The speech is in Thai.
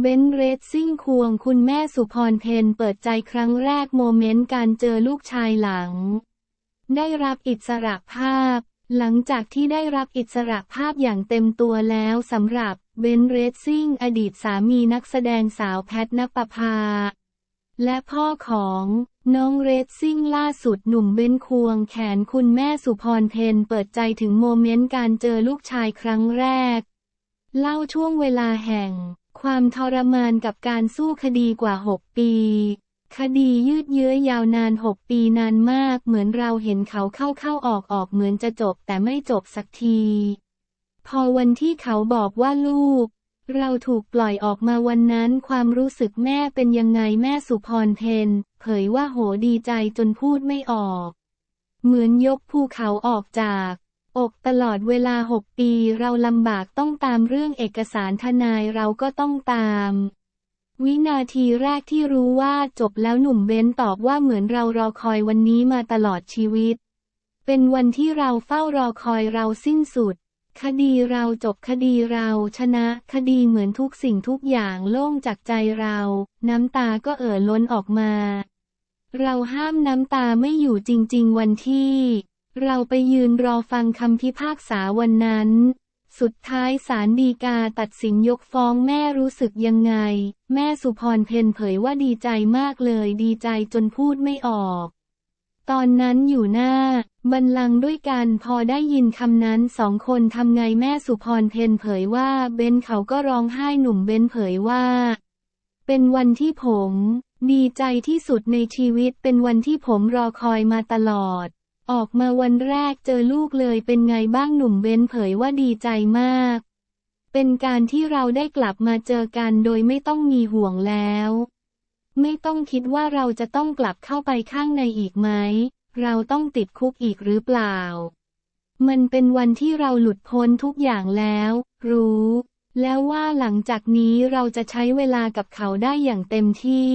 เบนเรซซิ่งควงคุณแม่สุพรเพนเปิดใจครั้งแรกโมเมนต์การเจอลูกชายหลัง ได้รับอิสระภาพ หลังจากที่ได้รับอิสระภาพอย่างเต็มตัวแล้วสำหรับเบนเรซซิ่งอดีตสามีนักแสดงสาวแพทนปภา และพ่อของน้องเรซซิ่งล่าสุดหนุ่มเบนควงแขนคุณแม่สุพรเพนเปิดใจถึงโมเมนต์การเจอลูกชายครั้งแรก เล่าช่วงเวลาแห่ง ความทรมานกับการสู้คดีกว่า 6 ปี คดียืดเยื้อยาวนาน 6 ปีนานมาก เหมือนเราเห็นเขาเข้าเข้าออกออกเหมือนจะจบแต่ไม่จบสักที พอวันที่เขาบอกว่าลูก เราถูกปล่อยออกมาวันนั้นความรู้สึกแม่เป็นยังไงแม่สุพรเพนเผยว่าโหดีใจจนพูดไม่ออก เหมือนยกภูเขาออกจาก อกตลอดเวลาหกปีเราลำบากต้องตามเรื่องเอกสารทนายเราก็ต้องตาม วินาทีแรกที่รู้ว่าจบแล้วหนุ่มเบนตอบว่าเหมือนเรารอคอยวันนี้มาตลอดชีวิต เป็นวันที่เราเฝ้ารอคอยเราสิ้นสุด คดีเราจบคดีเราชนะ คดีเหมือนทุกสิ่งทุกอย่างโล่งจากใจเรา น้ำตาก็เอ่อล้นออกมา เราห้ามน้ำตาไม่อยู่จริง ๆ วันที่ เราไปยืนรอฟังคำพิพากษาวันนั้น สุดท้ายศาลฎีกาตัดสินยกฟ้องแม่รู้สึกยังไง แม่สุพรเพนเผยว่าดีใจมากเลยดีใจจนพูดไม่ออก ตอนนั้นอยู่หน้า บันลังด้วยกันพอได้ยินคำนั้นสองคนทำไงแม่สุพรเพนเผยว่าเบนเขาก็ร้องไห้หนุ่มเบนเผยว่า เป็นวันที่ผม ดีใจที่สุดในชีวิตเป็นวันที่ผมรอคอยมาตลอด ออกมาวันแรกเจอลูกเลยเป็นไงบ้างหนุ่มเบนเผยว่าดีใจมาก เป็นการที่เราได้กลับมาเจอกันโดยไม่ต้องมีห่วงแล้ว ไม่ต้องคิดว่าเราจะต้องกลับเข้าไปข้างในอีกไหม เราต้องติดคุกอีกหรือเปล่า มันเป็นวันที่เราหลุดพ้นทุกอย่างแล้ว รู้ แล้วว่าหลังจากนี้เราจะใช้เวลากับเขาได้อย่างเต็มที่